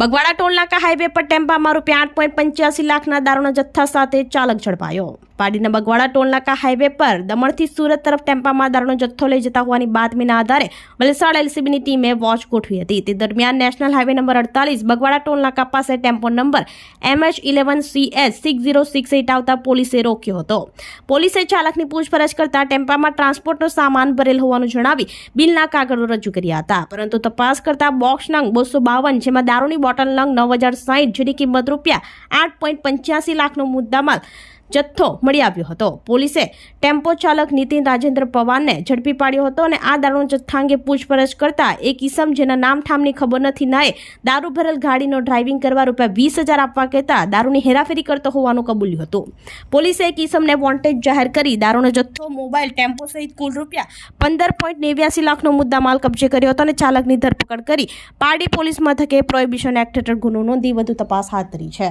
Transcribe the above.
Bagwada ટોલનાકા highway પર ટેમ્પામાં રૂપિયા આઠ પોઈન્ટ પંચ્યાસી લાખના દારૂના જથ્થા સાથે ચાલક ઝડપાયો. પાડીના બગવાડા ટોલનાકા હાઈવે પર દમણથી સુરત તરફ ટેમ્પામાં દારૂનો જથ્થો લઈ જતા હોવાની બાતમીના આધારે વલસાડ એલસીબીની ટીમે વોચ ગોઠવી હતી. તે દરમિયાન નેશનલ હાઈવે નંબર અડતાલીસ બગવાડા ટોલનાકા પાસે tempo number MH eleven CS six zero six eight આવતા પોલીસે રોક્યો હતો. પોલીસે ચાલકની પૂછપરછ કરતા ટેમ્પામાં ટ્રાન્સપોર્ટનો સામાન ભરેલ હોવાનું જણાવી બિલના કાગળો રજૂ કર્યા હતા. પરંતુ તપાસ કરતા બોક્સ નંગ બસો બાવન જેમાં દારૂની બોટલ નંગ નવ હજાર સાહીઠ જેની કિંમત રૂપિયા આઠ પોઈન્ટ પંચ્યાસી લાખનો મુદ્દામાલ. જથ્થો મળી આવ્યો હતો. પોલીસે ટેમ્પો ચાલક નીતિન રાજેન્દ્ર પવારને ઝડપી પાડ્યો હતો અને આ દારૂનો જથ્થા અંગે પૂછપરછ કરતા એક ઈસમ જેના નામ ઠામની ખબર નથી નાએ દારૂ ભરેલ ગાડીનો ડ્રાઇવિંગ કરવા રૂપિયા વીસ હજાર આપવા કહેતા દારૂની હેરાફેરી કરતો હોવાનું કબૂલ્યું હતું. પોલીસે એક ઈસમને વોન્ટેજ જાહેર કરી દારૂનો જથ્થો, મોબાઈલ, ટેમ્પો સહિત કુલ રૂપિયા પંદર પોઈન્ટ નેવ્યાસી લાખનો મુદ્દામાલ કબજે કર્યો હતો અને ચાલકની ધરપકડ કરી પારડી પોલીસ મથકે પ્રોહિબિશન એક્ટ હેઠળ ગુનો નોંધી વધુ તપાસ હાથ ધરી છે.